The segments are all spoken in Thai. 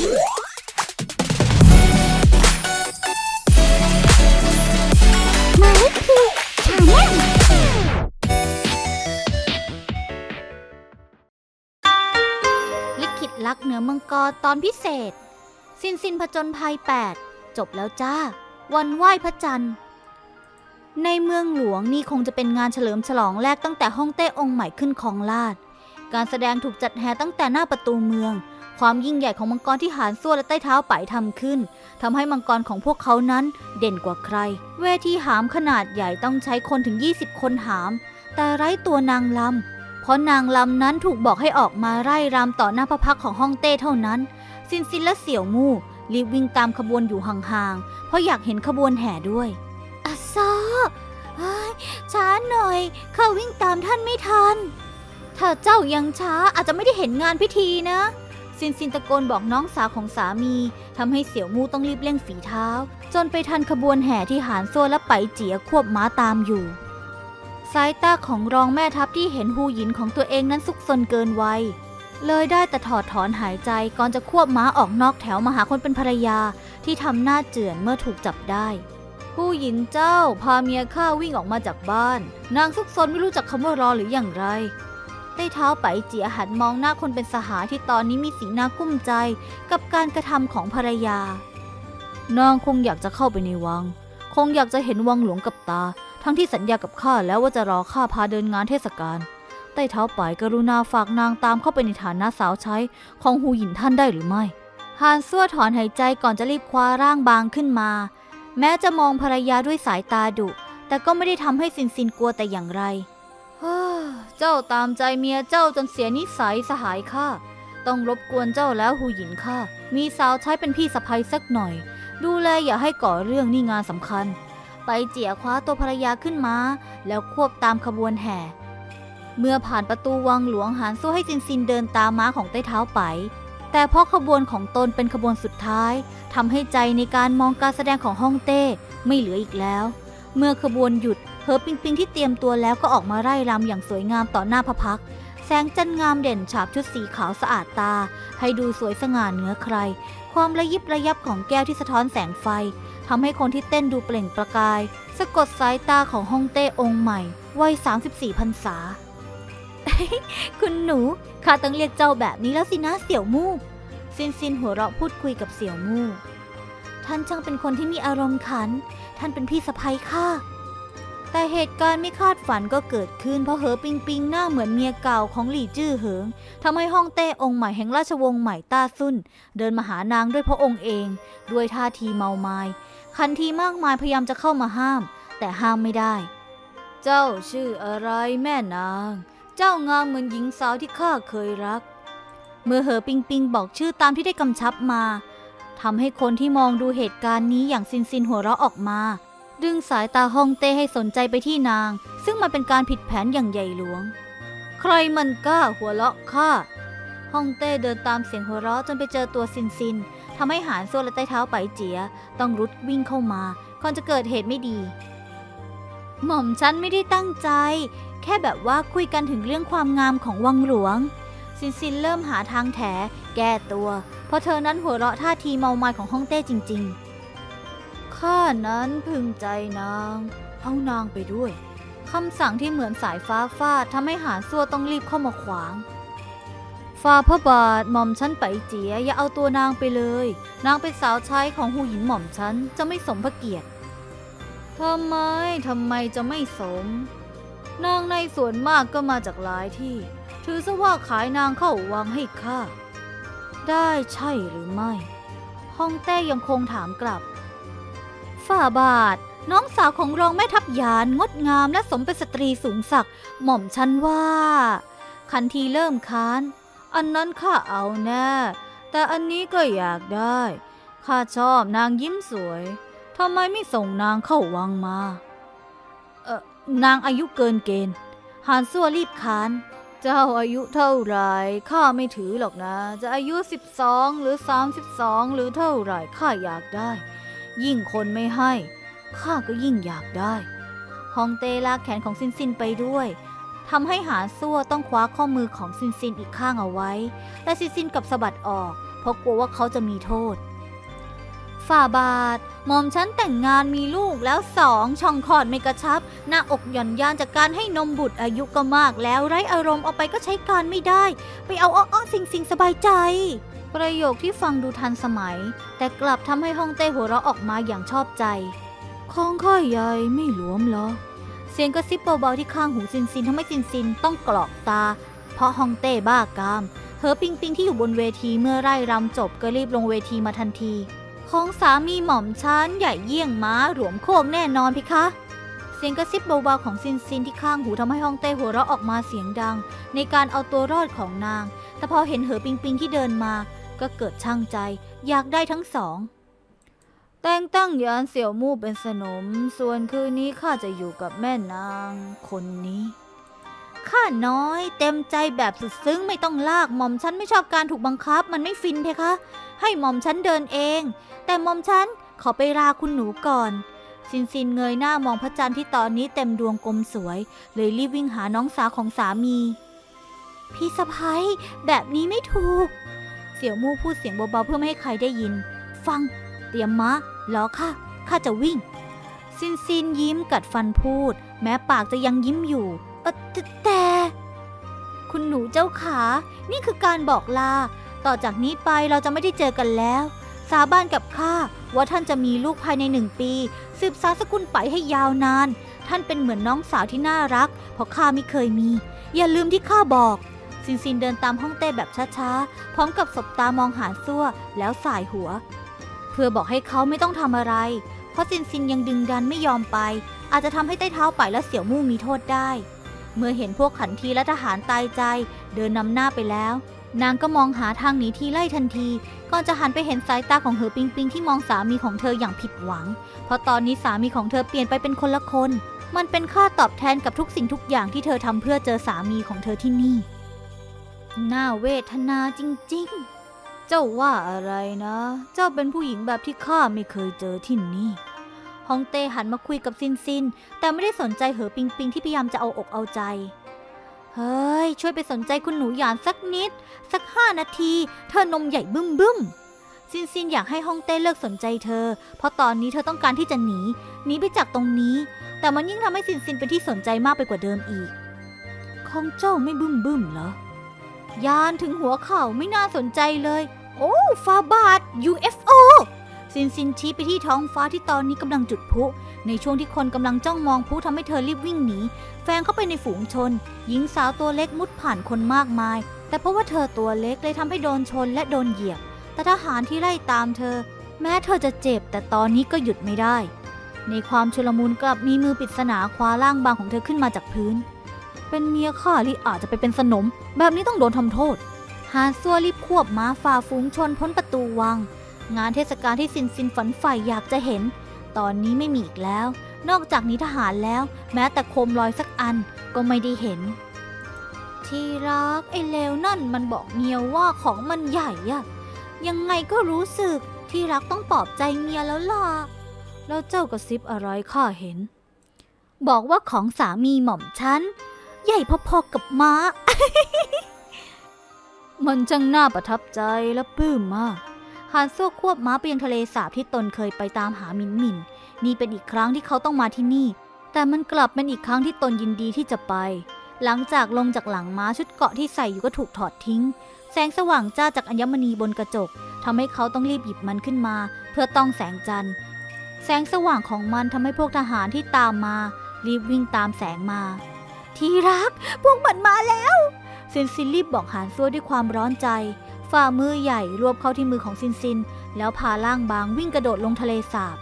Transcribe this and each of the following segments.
มาลิคีชาแนลลิขิตรักเหนือมังกรตอนพิเศษ สินสินผจญภัย 8 จบแล้วจ้า วันไหว้พระจันทร์ ในเมืองหลวงนี่คงจะเป็นงานเฉลิมฉลองแรกตั้งแต่ฮ่องเต้องค์ใหม่ขึ้นครองราชการแสดงถูกจัดแห่ตั้งแต่หน้าประตูเมือง ความยิ่งใหญ่ของมังกรที่หานซั่วและใต้เท้าไปทำขึ้นทำให้มังกรของพวกเขานั้นเด่นกว่าใคร เวทีหามขนาดใหญ่ต้องใช้คนถึง 20 คนหาม แต่ไร้ตัวนางลำเพราะนางลำนั้นถูกบอกให้ออกมาไร่รำต่อหน้าพระพักของฮ่องเต้เท่านั้น ซินซินและเสี่ยวมู่รีบวิ่งตามขบวนอยู่ห่างๆ เพราะอยากเห็นขบวนแห่ด้วยอาซอช้าหน่อยข้าวิ่งตามท่านไม่ทัน ถ้าเจ้ายังช้าอาจจะไม่ได้เห็นงานพิธีนะ ซินซินตะโกนบอกน้องสาวของสามีทำให้เสี่ยวมูต้องรีบเร่งฝีเท้า จนไปทันขบวนแห่ที่หานโซ่และไปเจียควบม้าตามอยู่ สายตาของรองแม่ทัพที่เห็นหูหยินของตัวเองนั้นซุกซนเกินวัยเลยได้แต่ถอดถอนหายใจก่อนจะควบม้าออกนอกแถวมาหาคนเป็นภรรยาที่ทำหน้าเจือนเมื่อถูกจับได้ผู้หญินเจ้าพาเมียข้าวิ่งออกมาจากบ้าน นางซุกซนไม่รู้จักคำว่ารอหรืออย่างไร ใต้เท้าไปเจียหันมองหน้าคนเป็นสหายที่ตอนนี้มีสีหน้ากุ้มใจกับการกระทำของภรรยา นางคงอยากจะเข้าไปในวัง คงอยากจะเห็นวังหลวงกับตา ทั้งที่สัญญากับข้าแล้วว่าจะรอข้าพาเดินงานเทศกาลใต้เท้าไปกรุณาฝากนางตามเข้าไปในฐานะสาวใช้ของหูหยินท่านได้หรือไม่ฮานซั่วถอนหายใจก่อนจะรีบคว้าร่างบางขึ้นมา แม้จะมองภรรยาด้วยสายตาดุ แต่ก็ไม่ได้ทำให้ซินซินกลัวแต่อย่างไร เจ้าตามใจเมียเจ้าจนเสียนิสัยสหายข้า ต้องรบกวนเจ้าแล้วหูหยินข้า มีสาวใช้เป็นพี่สะใภ้สักหน่อย ดูแลอย่าให้ก่อเรื่องนี่งานสำคัญ ไปเจียคว้าตัวภรรยาขึ้นมา แล้วควบตามขบวนแห่ เมื่อผ่านประตูวังหลวงหานสู้ให้ซินซินเดินตามม้าของใต้เท้าไป แต่เพราะขบวนของตนเป็นขบวนสุดท้ายทำให้ใจในการมองการแสดงของฮ่องเต้ไม่เหลืออีกแล้ว เมื่อขบวนหยุด เหอปิงปิงที่เตรียมตัวแล้วก็ออกมาไร่รำอย่างสวยงามต่อหน้าพระพัก แสงจันทร์งามเด่นฉาบชุดสีขาวสะอาดตา ให้ดูสวยสง่าเหนือใคร ความระยิบระยับของแก้วที่สะท้อนแสงไฟทำให้คนที่เต้นดูเปล่งประกาย สะกดสายตาของฮ่องเต้องค์ใหม่วัย 34พรรษา คุณหนูข้าต้องเรียกเจ้าแบบนี้แล้วสินะเสี่ยวมู่ซินซินหัวเราะพูดคุยกับเสี่ยวมู่ ท่านช่างเป็นคนที่มีอารมณ์ขัน ท่านเป็นพี่สะใภ้ข้า แต่เหตุการณ์ไม่คาดฝันก็เกิดขึ้นเพราะเหอปิงปิงหน้าเหมือนเมียเก่าของหลี่จื้อเหิงทำให้ฮ่องเต้องค์ใหม่แห่งราชวงศ์ใหม่ต้าซุ่น เดินมาหานางด้วยพระองค์เอง ด้วยท่าทีเมามาย คันทีมากมายพยายามจะเข้ามาห้าม แต่ห้ามไม่ได้ เจ้าชื่ออะไรแม่นาง เจ้างามเหมือนหญิงสาวที่ข้าเคยรัก เมื่อเหอปิงปิงบอกชื่อตามที่ได้กำชับมาทำให้คนที่มองดูเหตุการณ์นี้อย่างซินซินหัวเราะออกมา ดึงสายตาฮองเต้ให้สนใจไปที่นาง ซึ่งมันเป็นการผิดแผนอย่างใหญ่หลวง ใครมันกล้าหัวเราะข้าฮองเต้เดินตามเสียงหัวเราะจนไปเจอตัวซินซินทำให้หานโซ่และใต้เท้าไปเจีย ต้องรุดวิ่งเข้ามาก่อนจะเกิดเหตุไม่ดี หม่อมฉันไม่ได้ตั้งใจ แค่แบบว่าคุยกันถึงเรื่องความงามของวังหลวง ซินซินเริ่มหาทางแถ แก้ตัว เพราะเธอนั้นหัวเราะท่าทีเมามายของฮ่องเต้จริง ๆ ข้านั้นพึงใจนาง เอานางไปด้วยคำสั่งที่เหมือนสายฟ้าฟาดทำให้หานซัวต้องรีบเข้ามาขวางฝ่าพระบาทหม่อมฉันไปเจียอย่าเอาตัวนางไปเลย นางเป็นสาวใช้ของหูหญินหม่อมฉันจะไม่สมพระเกียรติทำไมทำไมจะไม่สม นางในส่วนมากก็มาจากหลายที่ ถือซะว่าขายนางเข้าวังให้ข้าได้ใช่หรือไม่ฮ่องเต้ยังคงถามกลับ ฝ่าบาท น้องสาวของรองแม่ทัพยานงดงามและสมเป็นสตรีสูงศักดิ์หม่อมฉันว่า คันทีเริ่มค้าน อันนั้นข้าเอาแน่ แต่อันนี้ก็อยากได้ข้าชอบนางยิ้มสวยทำไมไม่ส่งนางเข้าวังมา เออนางอายุเกินเกณฑ์หานซัวรีบค้าน เจ้าอายุเท่าไรข้าไม่ถือหรอกนะ จะอายุ 12 หรือ 32 หรือเท่าไรข้าอยากได้ ยิ่งคนไม่ให้ ข้าก็ยิ่งอยากได้ ฮองเต้ลากแขนของซินซินไปด้วยทำให้หาซั่วต้องคว้าข้อมือของซินซินอีกข้างเอาไว้แต่ซินซินกลับสะบัดออก เพราะกลัวว่าเขาจะมีโทษ ฝ่าบาทหม่อมฉันแต่งงานมีลูกแล้วสองช่องคลอดไม่กระชับ หน้าอกหย่อนยานจากการให้นมบุตรอายุก็มากแล้วไร้อารมณ์เอาไปก็ใช้การไม่ได้ ไปเอาอ้อๆสิ่งสิงสบายใจ ประโยคที่ฟังดูทันสมัย แต่กลับทำให้ฮ่องเต้หัวเราะออกมาอย่างชอบใจของข้าใหญ่ไม่หลวมหรอ เสียงกระซิบเบาๆที่ข้างหูซินซินทำให้ซินซินต้องกรอกตา เพราะฮ่องเต้บ้ากามเหอปิงปิงที่อยู่บนเวทีเมื่อไร่รำจบก็รีบลงเวทีมาทันที ของสามีหม่อมฉันใหญ่เยี่ยงม้าหลวมโคกแน่นอนพี่คะเสียงกระซิบเบาๆของซินซินที่ข้างหูทำให้ฮ่องเต้หัวเราะออกมาเสียงดัง ในการเอาตัวรอดของนาง แต่พอเห็นเหอปิงปิงที่เดินมา ก็เกิดช่างใจอยากได้ทั้งสอง แต่งตั้งยานเสี่ยวมู่เป็นสนม ส่วนคืนนี้ข้าจะอยู่กับแม่นางคนนี้ ข้าน้อยเต็มใจแบบสุดซึ้งไม่ต้องลากหม่อมฉันไม่ชอบการถูกบังคับมันไม่ฟินเพคะ ให้หม่อมฉันเดินเอง แต่หม่อมฉันขอไปราคุณหนูก่อนซินซินเงยหน้ามองพระจันทร์ที่ตอนนี้เต็มดวงกลมสวย เลยรีบวิ่งหาน้องสาวของสามี พี่สะพ้ยแบบนี้ไม่ถูก เสี่ยวมู่พูดเสียงเบาๆเพื่อไม่ให้ใครได้ยิน ฟัง เตรียมม้าล้อค่ะข้าจะวิ่ง ซินซินยิ้มกัดฟันพูด แม้ปากจะยังยิ้มอยู่เออแต่แต่ คุณหนูเจ้าขา นี่คือการบอกลา ต่อจากนี้ไปเราจะไม่ได้เจอกันแล้ว สาบานกับข้าว่าท่านจะมีลูกภายในหนึ่งปี สืบสาสกุลไปให้ยาวนาน ท่านเป็นเหมือนน้องสาวที่น่ารัก เพราะข้าไม่เคยมี อย่าลืมที่ข้าบอก ซินซินเดินตามห้องเต้แบบช้าๆ พร้อมกับสบตามองหาซั่วแล้วสายหัว เพื่อบอกให้เขาไม่ต้องทำอะไร เพราะซินซินยังดึงดันไม่ยอมไป อาจจะทำให้ใต้เท้าไปและเสี่ยวมู่มีโทษได้ เมื่อเห็นพวกขันทีและทหารตายใจ เดินนำหน้าไปแล้ว นางก็มองหาทางหนีทีไล่ทันทีก่อนจะหันไปเห็นสายตาของเหอปิงปิงที่มองสามีของเธออย่างผิดหวัง เพราะตอนนี้สามีของเธอเปลี่ยนไปเป็นคนละคนมันเป็นค่าตอบแทนกับทุกสิ่งทุกอย่างที่เธอทำเพื่อเจอสามีของเธอที่นี่ น่าเวทนาจริงๆ เจ้าว่าอะไรนะ เจ้าเป็นผู้หญิงแบบที่ข้าไม่เคยเจอที่นี่ฮองเต้หันมาคุยกับซินซิน แต่ไม่ได้สนใจเหอปิงปิงที่พยายามจะเอาอกเอาใจ เฮ้ย ช่วยไปสนใจคุณหนูหยานสักนิด สักห้านาที เธอนมใหญ่บึ้มบึ้มซินซินอยากให้ฮองเต้เลิกสนใจเธอ เพราะตอนนี้เธอต้องการที่จะหนีหนีไปจากตรงนี้ แต่มันยิ่งทำให้ซินซินเป็นที่สนใจมากไปกว่าเดิมอีก ของเจ้าไม่บึ้มบึ้มเหรอ ยานถึงหัวเข่าไม่น่าสนใจเลย โอ้ฟาบาท UFO ซินซินชี้ไปที่ท้องฟ้าที่ตอนนี้กำลังจุดพลุในช่วงที่คนกำลังจ้องมองพลุทำให้เธอรีบวิ่งหนีแฝงเข้าไปในฝูงชน หญิงสาวตัวเล็กมุดผ่านคนมากมาย แต่เพราะว่าเธอตัวเล็กเลยทำให้โดนชนและโดนเหยียบ แต่ทหารที่ไล่ตามเธอ แม้เธอจะเจ็บแต่ตอนนี้ก็หยุดไม่ได้ ในความชุลมุนกลับมีมือปริศนาคว้าร่างบางของเธอขึ้นมาจากพื้น เป็นเมียข้าที่อาจจะไปเป็นสนม แบบนี้ต้องโดนทำโทษ ฮานซัวรีบควบม้าฝ่าฝูงชนพ้นประตูวัง งานเทศกาลที่ซินซินฝันใฝ่อยากจะเห็น ตอนนี้ไม่มีอีกแล้ว นอกจากนี้ทหารแล้ว แม้แต่โคมลอยสักอันก็ไม่ได้เห็น ที่รักไอ้เลวนั่นมันบอกเมียว่าของมันใหญ่อะยังไงก็รู้สึกที่รักต้องปลอบใจเมียแล้วล่ะ แล้วเจ้ากระซิบอะไรข้าเห็น บอกว่าของสามีหม่อมฉัน ใหญ่พอๆกับม้า มันจังน่าประทับใจและปลื้มมาก ฮานโซ่ควบม้าไปยังทะเลสาบที่ตนเคยไปตามหามินมิน นี่เป็นอีกครั้งที่เขาต้องมาที่นี่ แต่มันกลับเป็นอีกครั้งที่ตนยินดีที่จะไป หลังจากลงจากหลังม้าชุดเกาะที่ใส่อยู่ก็ถูกถอดทิ้ง แสงสว่างจ้าจากอัญมณีบนกระจกทำให้เขาต้องรีบหยิบมันขึ้นมา เพื่อต้องแสงจันทร์แสงสว่างของมันทำให้พวกทหารที่ตามมา รีบวิ่งตามแสงมา ที่รัก พวกมันมาแล้วซินซินรีบบอกหานซัวด้วยความร้อนใจ ฝ่ามือใหญ่รวบเข้าที่มือของซินซิน แล้วพาล่างบางวิ่งกระโดดลงทะเลสาบ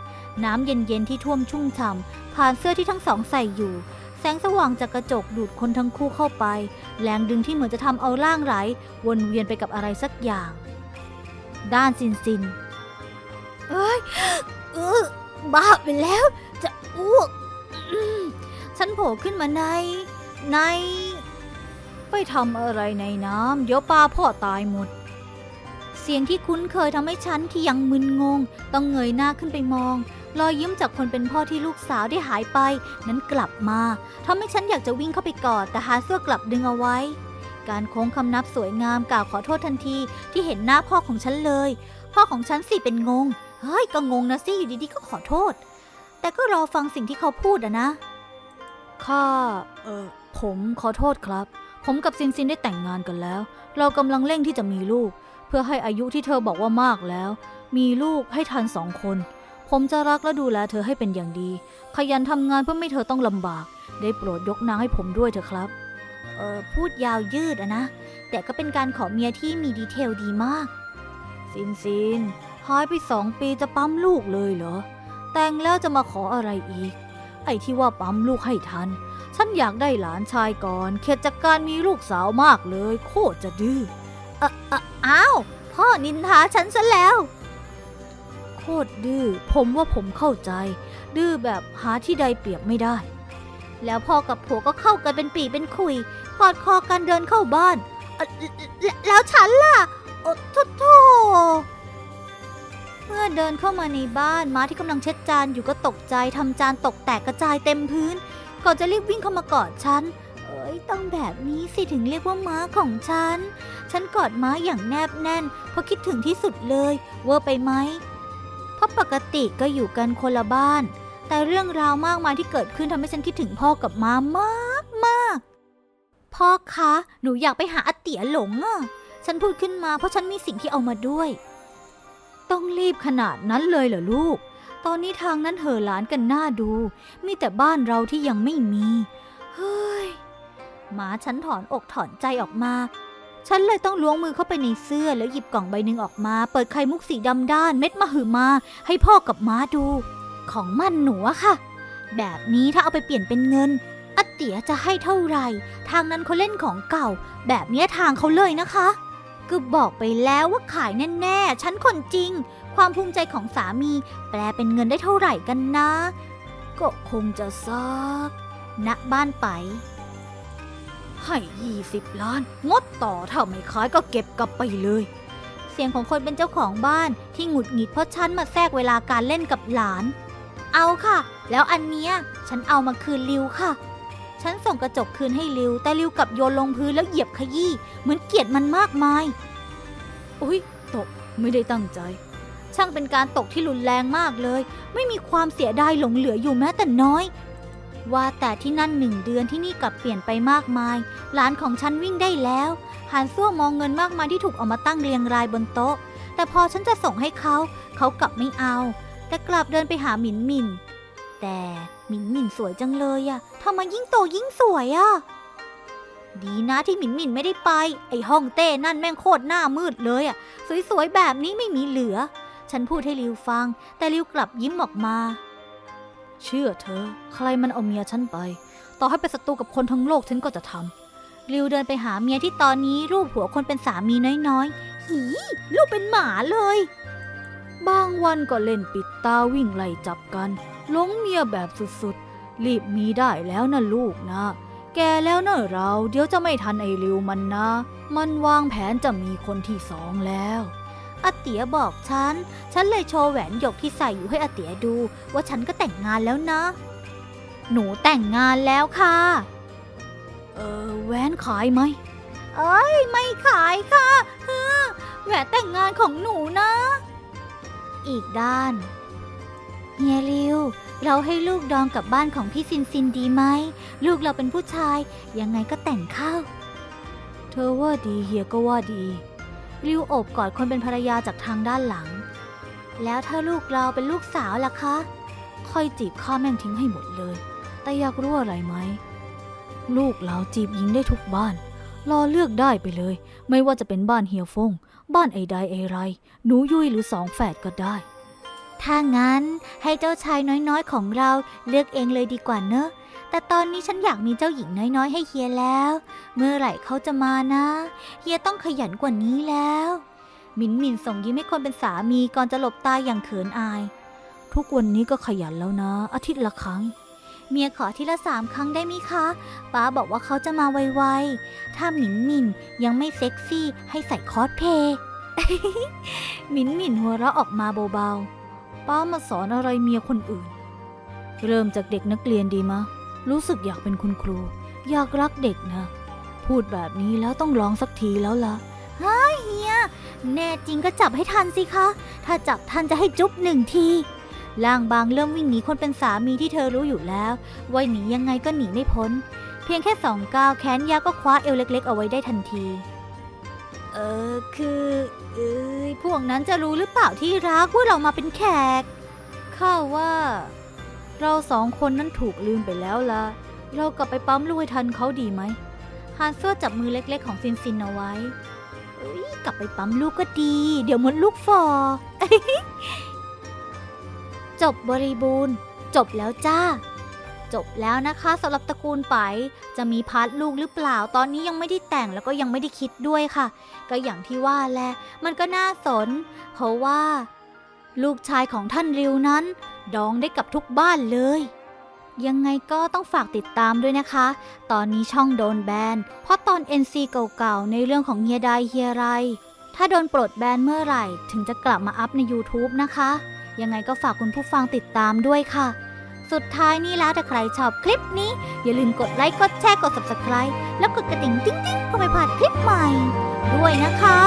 น้ำเย็นๆที่ท่วมชุ่มฉ่ำผ่านเสื้อที่ทั้งสองใส่อยู่ แสงสว่างจากกระจกดูดคนทั้งคู่เข้าไป แรงดึงที่เหมือนจะทำเอาร่างไหลวนเวียนไปกับอะไรสักอย่าง ด้านซินซิน เอ้ยเออบ้าไปแล้ว จะอ้วก ฉันโผล่ขึ้นมาใน ใน ไปทำอะไรในน้ำเดี๋ยวปลาพ่อตายหมด เสียงที่คุ้นเคยทำให้ฉันที่ยังมึนงง ต้องเงยหน้าขึ้นไปมอง รอยยิ้มจากคนเป็นพ่อที่ลูกสาวได้หายไป นั้นกลับมาทำให้ฉันอยากจะวิ่งเข้าไปกอดแต่ฮาเซอร์กลับดึงเอาไว้ การโค้งคำนับสวยงามกล่าวขอโทษทันทีที่เห็นหน้าพ่อของฉันเลย พ่อของฉันสิเป็นงงเฮ้ยก็งงนะสิอยู่ดีๆก็ขอโทษ แต่ก็รอฟังสิ่งที่เขาพูดอะนะ ข้า เออ ผมขอโทษครับ ผมกับซินซินได้แต่งงานกันแล้ว เรากำลังเร่งที่จะมีลูก เพื่อให้อายุที่เธอบอกว่ามากแล้ว มีลูกให้ทันสองคน ผมจะรักและดูแลเธอให้เป็นอย่างดี ขยันทำงานเพื่อไม่เธอต้องลำบาก ได้โปรดยกนางให้ผมด้วยเถอะครับ เออพูดยาวยืดอะนะ แต่ก็เป็นการขอเมียที่มีดีเทลดีมาก ซินซินหายไปสองปีจะปั๊มลูกเลยเหรอ แต่งแล้วจะมาขออะไรอีก ไอ้ที่ว่าปั๊มลูกให้ทัน ฉันอยากได้หลานชายก่อน เข็ดจากการมีลูกสาวมากเลย โคตรจะดื้อเอ่อเอ่ออ้าว พ่อนินทาฉันซะแล้ว โคตรดื้อ ผมว่าผมเข้าใจ ดื้อแบบหาที่ใดเปรียบไม่ได้ แล้วพ่อกับผัวก็เข้ากันเป็นปีเป็นคุย กอดคอกันเดินเข้าบ้าน แล้วฉันล่ะโอ้โถโถเมื่อเดินเข้ามาในบ้านม้าที่กำลังเช็ดจานอยู่ก็ตกใจทำจานตกแตกกระจายเต็มพื้น ก่อนจะรีบวิ่งเข้ามากอดฉัน เอ้ยต้องแบบนี้สิถึงเรียกว่าม้าของฉัน ฉันกอดม้าอย่างแนบแน่น เพราะคิดถึงที่สุดเลยเวอร์ไปไหม เพราะปกติก็อยู่กันคนละบ้าน แต่เรื่องราวมากมายที่เกิดขึ้นทำให้ฉันคิดถึงพ่อกับม้ามากมากพ่อคะ หนูอยากไปหาอาเตียหลงอะ ฉันพูดขึ้นมาเพราะฉันมีสิ่งที่เอามาด้วย ต้องรีบขนาดนั้นเลยเหรอลูก ตอนนี้ทางนั้นเห่อหลานกันหน้าดู มีแต่บ้านเราที่ยังไม่มี เฮ้ย หมาฉันถอนอกถอนใจออกมา ฉันเลยต้องล้วงมือเข้าไปในเสื้อแล้วหยิบกล่องใบหนึ่งออกมา เปิดไข่มุกสีดำด้านเม็ดมะหือมา ให้พ่อกับม้าดู ของมันหนูอะค่ะ แบบนี้ถ้าเอาไปเปลี่ยนเป็นเงินอาเตียจะให้เท่าไหร่ ทางนั้นเขาเล่นของเก่า แบบเนี้ยทางเขาเลยนะคะ ก็บอกไปแล้วว่าขายแน่ๆ ฉันคนจริง ความภูมิใจของสามี แปลเป็นเงินได้เท่าไหร่กันนะ ก็คงจะซักณบ้านไป ให้ยี่สิบล้าน งดต่อถ้าไม่ขายก็เก็บกลับไปเลย เสียงของคนเป็นเจ้าของบ้านที่หงุดหงิดเพราะฉันมาแทรกเวลาการเล่นกับหลาน เอาค่ะ แล้วอันเนี้ยฉันเอามาคืนลิวค่ะ ฉันส่งกระจกคืนให้ลิว แต่ลิวกลับโยนลงพื้นแล้วเหยียบขยี้เหมือนเกลียดมันมากมาย อุ้ยตกไม่ได้ตั้งใจ ช่างเป็นการตกที่รุนแรงมากเลย ไม่มีความเสียดายหลงเหลืออยู่แม้แต่น้อย ว่าแต่ที่นั่นหนึ่งเดือนที่นี่กลับเปลี่ยนไปมากมาย หลานของฉันวิ่งได้แล้วหานซั่วมองเงินมากมายที่ถูกเอามาตั้งเรียงรายบนโต๊ะ แต่พอฉันจะส่งให้เขา เขากลับไม่เอา แต่กลับเดินไปหาหมินหมิน แต่หมินหมินสวยจังเลยอะทำไมยิ่งโตยิ่งสวยอะดีนะที่หมินหมินไม่ได้ไป ไอห้องเต้นั่นแม่งโคตรหน้ามืดเลยอะสวยๆแบบนี้ไม่มีเหลือ ฉันพูดให้ลิวฟัง แต่ลิวกลับยิ้มออกมา เชื่อเธอ ใครมันเอาเมียฉันไป ต่อให้เป็นศัตรูกับคนทั้งโลกฉันก็จะทำลิวเดินไปหาเมียที่ตอนนี้รูปหัวคนเป็นสามีน้อยๆ หีลูกเป็นหมาเลย บางวันก็เล่นปิดตาวิ่งไล่จับกันหลงเมียแบบสุดๆ รีบมีได้แล้วนะลูกนะ แกแล้วเนอะเรา เดี๋ยวจะไม่ทันไอ้ลิวมันนะ มันวางแผนจะมีคนที่สองแล้ว อาเตียบอกฉัน ฉันเลยโชว์แหวนหยกที่ใส่อยู่ให้อาเตียดู ว่าฉันก็แต่งงานแล้วนะ หนูแต่งงานแล้วค่ะ เออแหวนขายไหม เอ้ย ไม่ขายค่ะเฮ้อแหวนแต่งงานของหนูนะ อีกด้าน เฮียริว เราให้ลูกดองกับบ้านของพี่ซินซินดีไหม ลูกเราเป็นผู้ชาย ยังไงก็แต่งเข้า เธอว่าดีเฮียก็ว่าดี ริวโอบกอดคนเป็นภรรยาจากทางด้านหลัง แล้วถ้าลูกเราเป็นลูกสาวล่ะคะ ค่อยจีบข้าแม่งทิ้งให้หมดเลย แต่อยากรู้อะไรไหม ลูกเราจีบหญิงได้ทุกบ้าน รอเลือกได้ไปเลย ไม่ว่าจะเป็นบ้านเฮียฟง บ้านไอใดไอไร หนูยุยหรือสองแฝดก็ได้ ถ้างั้นให้เจ้าชายน้อยๆของเราเลือกเองเลยดีกว่าเนอะ แต่ตอนนี้ฉันอยากมีเจ้าหญิงน้อยๆ ให้เฮียแล้ว เมื่อไหร่เขาจะมานะ เฮียต้องขยันกว่านี้แล้ว มินมินส่งยิ้มให้คนเป็นสามีก่อนจะหลบตายอย่างเขินอาย ทุกวันนี้ก็ขยันแล้วนะ อาทิตย์ละครั้ง เมียขอทีละสามครั้งได้ไหมยคะป้าบอกว่าเขาจะมาไวๆ ถ้าหมินหมินยังไม่เซ็กซี่ให้ใส่คอสเพลย์หมินหมินหัวเราะออกมาเบาๆ ป้ามาสอนอะไรเมียคนอื่น เริ่มจากเด็กนักเรียนดีมะ รู้สึกอยากเป็นคุณครู อยากรักเด็กนะพพูดแบบนี้แล้วต้องลองสักทีแล้วล่ะเฮ้ยเฮีย แน่จริงก็จับให้ทันสิคะ ถ้าจับทันจะให้จุ๊บหนึ่งทีล่างบางเริ่มวิ่งหนีคนเป็นสามีที่เธอรู้อยู่แล้ว ว่าหนียังไงก็หนีไม่พ้น เพียงแค่สองก้าวแขนยาวก็คว้าเอวเล็ก ๆ เอาไว้ได้ทันที เออคือเอ้ยพวกนั้นจะรู้หรือเปล่าที่รักว่าเรามาเป็นแขกข้าว่า เราสองคนนั้นถูกลืมไปแล้วล่ะเรากลับไปปั๊มลูกให้ทันเขาดีไหมฮานซัวจับมือเล็กๆของซินซินเอาไว้เอ้ยกลับไปปั๊มลูกก็ดี เดี๋ยวมดลูกฟอ จบบริบูรณ์ จบแล้วจ้า จบแล้วนะคะสำหรับตระกูลไปจะมีพาร์ทลูกหรือเปล่า ตอนนี้ยังไม่ได้แต่งแล้วก็ยังไม่ได้คิดด้วยค่ะ ก็อย่างที่ว่าแหละมันก็น่าสน เพราะว่า ลูกชายของท่านริวนั้น ดองได้กับทุกบ้านเลย ยังไงก็ต้องฝากติดตามด้วยนะคะ ตอนนี้ช่องโดนแบน เพราะตอน NC เก่าๆ ในเรื่องของเฮียไดเฮียไร ถ้าโดนปลดแบนเมื่อไหร่ ถึงจะกลับมาอัพใน YouTube นะคะ ยังไงก็ฝากคุณผู้ฟังติดตามด้วยค่ะ สุดท้ายนี่แล้วถ้าใครชอบคลิปนี้ อย่าลืมกดไลค์กดแชร์กด Subscribe แล้วกดกระดิ่งติ๊งๆเพื่อไม่พลาดคลิปใหม่ ด้วยนะคะ